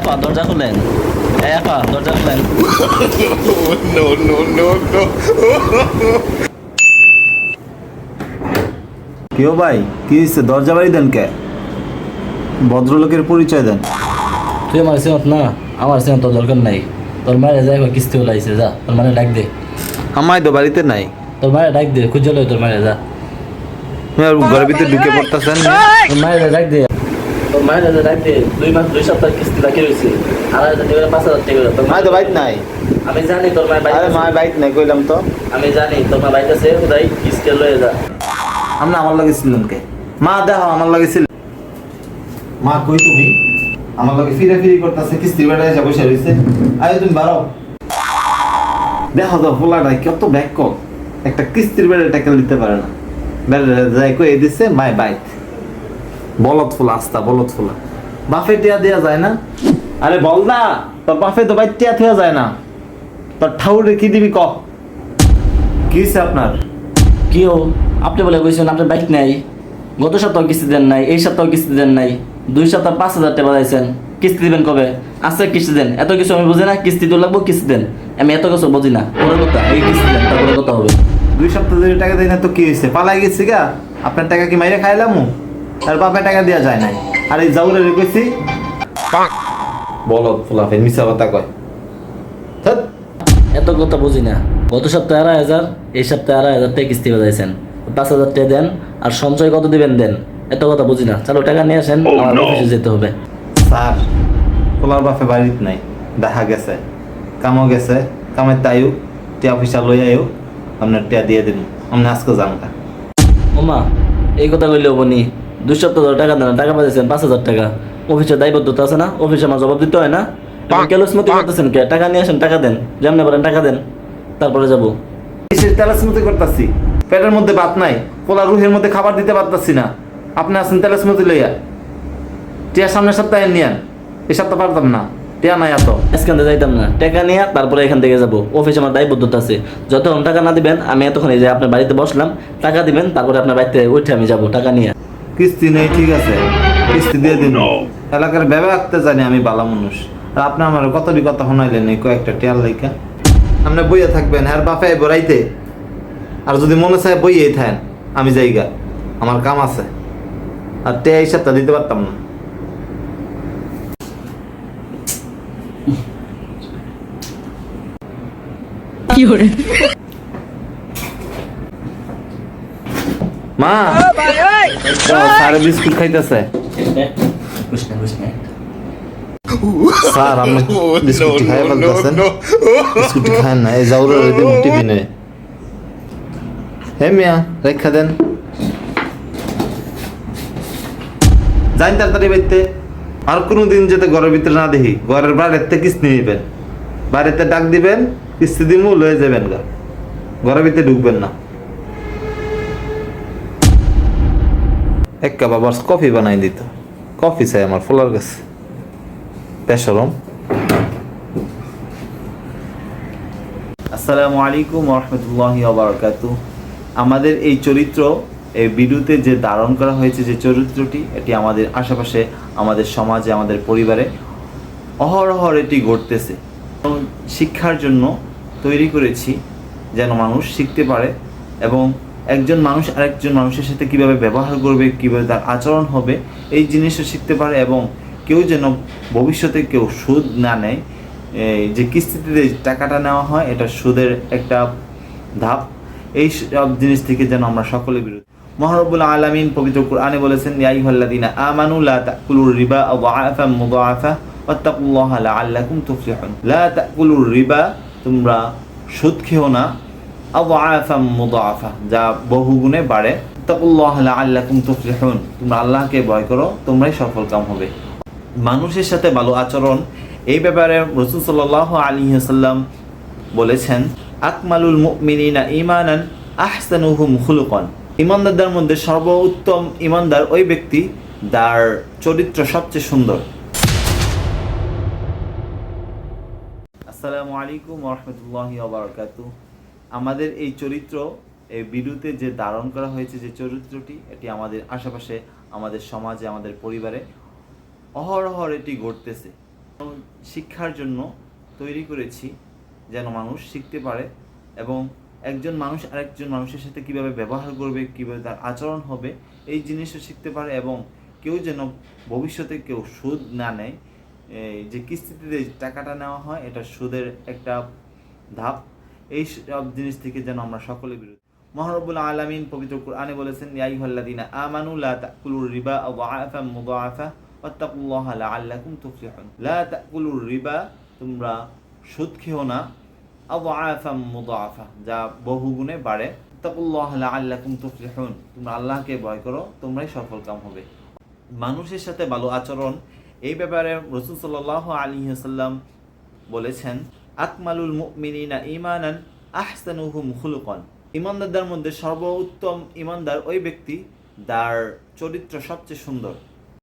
আপা দরজা খুলেন। আপা দরজা খুলেন. কেউ ভাই কি হয়েছে দরজা বাড়ি দেন কে? ভদ্রলোকের পরিচয় দেন। তুই আমার সিমত না? আমার সিমত তোর দরকার নাই। তোর মায়ের যাই কিস্তি ওলাইছে যা। তোর মায়ের ডাক দে। আমায় তো বাড়িতে নাই। তোর মায়ের ডাক দে খুঁজে লই তোর মায়ের যা। ঘরের ভিতরে ঢুকে পড়তেছেন। তোর মায়ের ডাক দে। তোর মায়ের ডাক দে দুই মাস দুই সপ্তাহ কিস্তি বাকি রয়েছে। আড়াই হাজার টাকা পাঁচ হাজার টাকা তোর মায় তো বাইক নাই। আমি জানি তোর মায়ের আরে বাইক বাইক নাই কইলাম তো। আমি জানি তোর মা বাইক আছে তাই কিস্তি লয়ে যা। আপনি আমার লাগে ছিলেন কে? মা দেখো আমার লাগে ছিল। মা কই তুমি? আমার লাগে ফিরে ফিরে করতেছে কিস্তির বেড়ায় এসে বসে রয়েছে আরে তুমি বাড়াও দেখো তো পোলাটা কত ব্যাক একটা কিস্তির বেড়ে টাকা দিতে পারে না। বেড়ে যাই কই দিচ্ছে মাই বাইক বলত ফুলা আস্তা বলত ফুলা বাফে টিয়া দেওয়া যায় না? আরে বল না তোর বাফে তো বাইক টিয়া থেওয়া যায় না। তোর ঠাউরে কি দিবি ক? কি আপনার? কি ও আপনি বলে কইছেন আপনার বাইক নাই। গত সপ্তাহ কিস্তি দেন নাই এই সপ্তাহ কিস্তি দেন নাই। দুই সপ্তাহ পাঁচ হাজার টাকা বাজাইছেন কিস্তি দিবেন কবে? আচ্ছা কিস্তি দেন। এত কিছু আমি বুঝি না কিস্তি তো লাগবো কিস্তি দেন। আমি এত কিছু বুঝি না। পরে কথা এই কিস্তি দেন তারপরে কথা হবে। দুই সপ্তাহ ধরে টাকা দেয় না তো কি হয়েছে পালাই গেছি গা। আপনার টাকা কি মাইরে খাইলাম? আর বাপে টাকা দেওয়া যায় নাই। আর এই জাউরে রেখেছি বলো ফুলাফের মিশা কথা কয়। এত কথা বুঝি না। গত সপ্তাহে আড়াই হাজার এই সপ্তাহে আড়াই হাজার টাকা কিস্তি বাজাইছেন। পাঁচ হাজার টাকা দেন আর সঞ্চয় কত দিবেন দেন? এত কথা বুঝি না। চলো টাকা নিয়ে আসেন আমার অফিসে যেতে হবে। স্যার পোলার বাপে বাড়িতে নাই। দেখা গেছে। কামও গেছে। কামের তাইও। টিয়া পয়সা লই আইও। আপনার টিয়া দিয়ে দিন আপনি আজকে গা। ওমা এই কথা কইলে বনি ধরে টাকা দেন টাকা পাইছেন পাঁচ হাজার টাকা। দায়বদ্ধতা আছে না? অফিসে আমার জবাব দিতে হয় না? করতেছেন কে? টাকা নিয়ে আসেন টাকা দেন। যেমনি পারেন টাকা দেন। তারপরে যাব। তেলাসমতি করতেছি। পেটের মধ্যে ভাত নাই পোলা রুহের মধ্যে খাবার দিতে পারতাছি না। আপনি আছেন তেলাসমতি লইয়া। টিয়া সামনের সপ্তাহে নিয়ান এই সপ্তাহ পারতাম না। টিয়া নাই এত। এখান থেকে যাইতাম না। টাকা নিয়ে তারপরে এখান থেকে যাব। অফিসে আমার দায়বদ্ধতা আছে। যতক্ষণ টাকা না দিবেন আমি এতক্ষণ এই যে আপনার বাড়িতে বসলাম টাকা দিবেন তারপরে আপনার বাড়িতে উঠে আমি যাব টাকা নিয়ে। কিস্তি নেই ঠিক আছে? কিস্তি দিয়ে দিন। এলাকার ভেবে রাখতে জানি আমি বালা মানুষ। আর আপনি আমার কতটি কথা শোনাইলেন এই কয়েকটা টিয়ার লাইকা আপনি বইয়ে থাকবেন আর বাপে বড়াইতে আর যদি মনে চায় বইয়েই থাকেন আমি যাইগা। আমার কাম আছে। আর টিয়া এই সপ্তাহ দিতে পারতাম না। মা! বিস্কুট খাইতেছে। স্যার বিস্কুট খাই বিস্কুট খান না এই টিভি নেই হে মিয়া রেখা দেন। যাইন তাড়াতাড়ি বাইতে আর কোনো দিন যাতে ঘরের ভিতরে না দেখি ঘরের বাইরের থেকে কিস্তি নিবেন। বাড়িতে ডাক দিবেন কিস্তি দিমু লয়ে যাবেন গা। ঘরের ভিতরে ঢুকবেন না। এক কাপ আবার কফি বানাই দিত। কফি চাই আমার ফুলার কাছে। পেশরম। আসসালামু আলাইকুম রহমতুল্লাহ বারকাতু আমাদের এই চরিত্র, এই ভিডিওতে যে ধারণ করা হয়েছে যে চরিত্রটি, এটি আমাদের আশেপাশে, আমাদের সমাজে, আমাদের পরিবারে অহরহর এটি ঘটতেছে। শিক্ষার জন্য তৈরি করেছি, যেন মানুষ শিখতে পারে এবং একজন মানুষ আরেকজন মানুষের সাথে কীভাবে ব্যবহার করবে, কীভাবে তার আচরণ হবে, এই জিনিসও শিখতে পারে এবং কেউ যেন ভবিষ্যতে কেউ সুদ না নেয় যে কিস্তিতে টাকাটা নেওয়া হয়, এটা সুদের একটা ধাপ। এই সব জিনিস থেকে যেন আমরা সকলে বিরত। মহারবুল আলামিন পবিত্র কোরআনে বলেছেন, ইয়া আইয়ুহাল্লাযীনা আমানু, লা তাকুলুর রিবা আযআফাম মুদাআফা, ওয়াত্তাকুল্লাহা লাআল্লাকুম তুফলিহুন। লা তাকুলুর রিবা, তোমরা সুদ খেও না। যা বহুগুণে বাড়ে। তোমরা আল্লাহকে ভয় করো, তোমরাই সফলকাম হবে। মানুষের সাথে ভালো আচরণ, এই ব্যাপারে রসুল সাল্লাহ আলী সাল্লাম বলেছেন, আকমালুল মুমিনিনা ইমানান খুলুকন। ইমানদারদের মধ্যে সর্বোত্তম ইমানদার ওই ব্যক্তি, যার চরিত্র সবচেয়ে সুন্দর। আসসালামু আলাইকুম রহমতুল্লাহি আমাদের এই চরিত্র, এই ভিডিওতে যে ধারণ করা হয়েছে যে চরিত্রটি, এটি আমাদের আশেপাশে, আমাদের সমাজে, আমাদের পরিবারে অহরহর এটি ঘটতেছে। শিক্ষার জন্য তৈরি করেছি যেন মানুষ শিখতে পারে এবং একজন মানুষ আরেকজন মানুষের সাথে কীভাবে ব্যবহার করবে, কীভাবে তার আচরণ হবে, এই জিনিসও শিখতে পারে এবং কেউ যেন ভবিষ্যতে কেউ সুদ না নেয়। যে কিস্তিতে টাকাটা নেওয়া হয়, এটা সুদের একটা ধাপ। এই সব জিনিস থেকে যেন আমরা সকলে বিরত। মহারবুল আলামিন পবিত্র কোরআনে বলেছেন, ইয়া আইয়ুহাল্লাযীনা আমানু, লা তাকুলুর রিবা আযআফাম মুযাআফা ওয়াত্তাকুল্লাহা লাআল্লাকুম তুফলিহুন। লা তাকুলুর রিবা, তোমরা সুদ খেও না আযআফাম মুযাআফা যা বহুগুণে বাড়ে। ওয়াত্তাকুল্লাহা লাআল্লাকুম তুফলিহুন, তোমরা আল্লাহকে ভয় করো, তোমরাই সফলকাম হবে। মানুষের সাথে ভালো আচরণ, এই ব্যাপারে রসুল সাল্লাহ আলী সাল্লাম বলেছেন আকমালুল মুমিনিনা ইমানান আহসানুহুম খুলুকন। ইমানদারদের মধ্যে সর্বোত্তম ইমানদার ওই ব্যক্তি, যার চরিত্র সবচেয়ে সুন্দর।